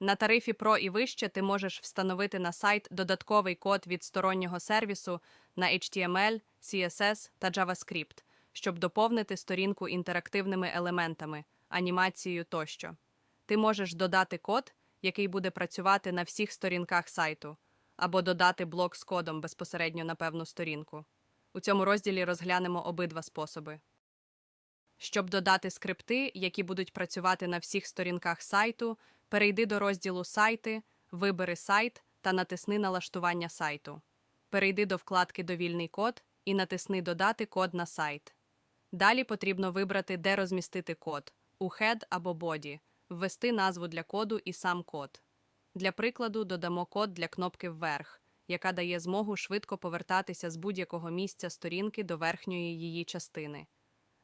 На тарифі Pro і вище ти можеш встановити на сайт додатковий код від стороннього сервісу на HTML, CSS та JavaScript, щоб доповнити сторінку інтерактивними елементами, анімацією тощо. Ти можеш додати код, який буде працювати на всіх сторінках сайту, або додати блок з кодом безпосередньо на певну сторінку. У цьому розділі розглянемо обидва способи. Щоб додати скрипти, які будуть працювати на всіх сторінках сайту, перейди до розділу Сайти, вибери сайт та натисни Налаштування сайту. Перейди до вкладки Довільний код і натисни Додати код на сайт. Далі потрібно вибрати, де розмістити код у Head або Body, ввести назву для коду і сам код. Для прикладу додамо код для кнопки Вверх, яка дає змогу швидко повертатися з будь-якого місця сторінки до верхньої її частини.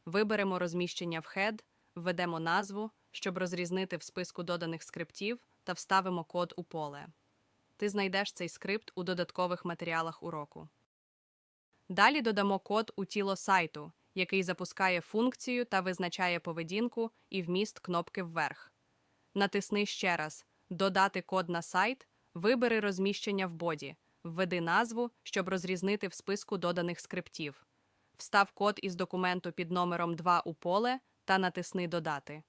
Виберемо розміщення в Head, введемо назву, щоб розрізнити в списку доданих скриптів, та вставимо код у поле. Ти знайдеш цей скрипт у додаткових матеріалах уроку. Далі додамо код у тіло сайту, який запускає функцію та визначає поведінку і вміст кнопки вверх. Натисни ще раз Додати код на сайт, вибери розміщення в боді, введи назву, щоб розрізнити в списку доданих скриптів. Встав код із документу під номером 2 у поле та натисни Додати.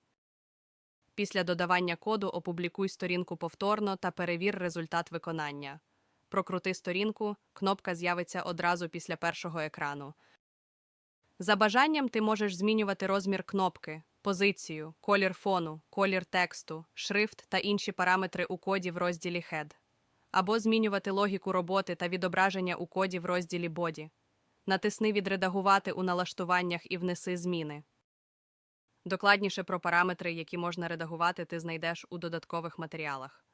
Після додавання коду опублікуй сторінку повторно та перевір результат виконання. Прокрути сторінку, кнопка з'явиться одразу після першого екрану. За бажанням ти можеш змінювати розмір кнопки, позицію, колір фону, колір тексту, шрифт та інші параметри у коді в розділі Head. Або змінювати логіку роботи та відображення у коді в розділі Body. Натисни Відредагувати у налаштуваннях і внеси зміни. Докладніше про параметри, які можна редагувати, ти знайдеш у додаткових матеріалах.